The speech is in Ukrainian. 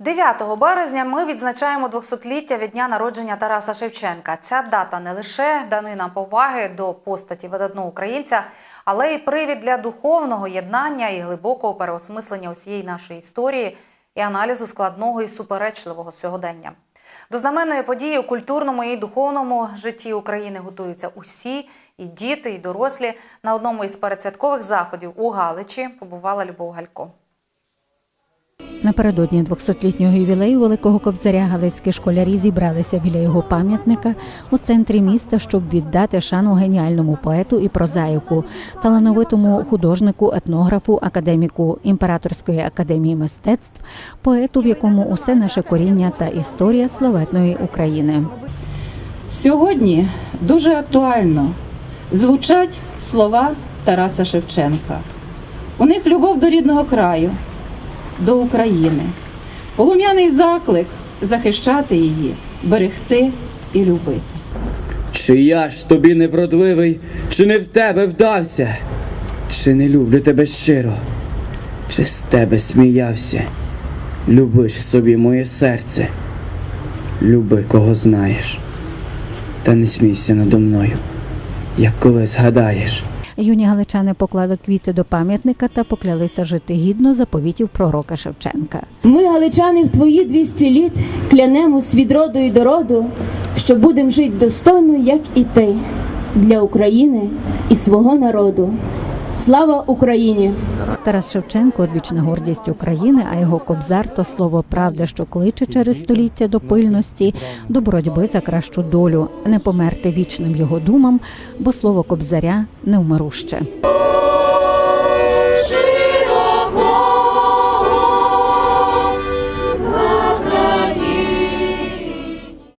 9 березня ми відзначаємо 200-ліття від дня народження Тараса Шевченка. Ця дата не лише данина поваги до постаті видатного українця, але й привід для духовного єднання і глибокого переосмислення усієї нашої історії і аналізу складного і суперечливого сьогодення. До знаменної події у культурному і духовному житті України готуються усі і діти, і дорослі. На одному із передсвяткових заходів у Галичі побувала Любов Галько. Напередодні 200-літнього ювілею Великого Кобзаря галицькі школярі зібралися біля його пам'ятника у центрі міста, щоб віддати шану геніальному поету і прозаїку, талановитому художнику, етнографу, академіку імператорської академії мистецтв, поету, в якому усе наше коріння та історія славетної України. Сьогодні дуже актуально звучать слова Тараса Шевченка. У них любов до рідного краю, до України, полум'яний заклик захищати її, берегти і любити. Чи я ж тобі невродливий, чи не в тебе вдався, чи не люблю тебе щиро, чи з тебе сміявся, люби ж собі моє серце, люби кого знаєш, та не смійся надо мною, як коли згадаєш. Юні галичани поклали квіти до пам'ятника та поклялися жити гідно заповітів пророка Шевченка. Ми, галичани, в твої 200 літ клянемось від роду і до роду, що будемо жити достойно, як і ти, для України і свого народу. Слава Україні! Тарас Шевченко одвічна гордість України, а його кобзар то слово правда, що кличе через століття до пильності, до боротьби за кращу долю, не померти вічним його думам, бо слово кобзаря невмируще.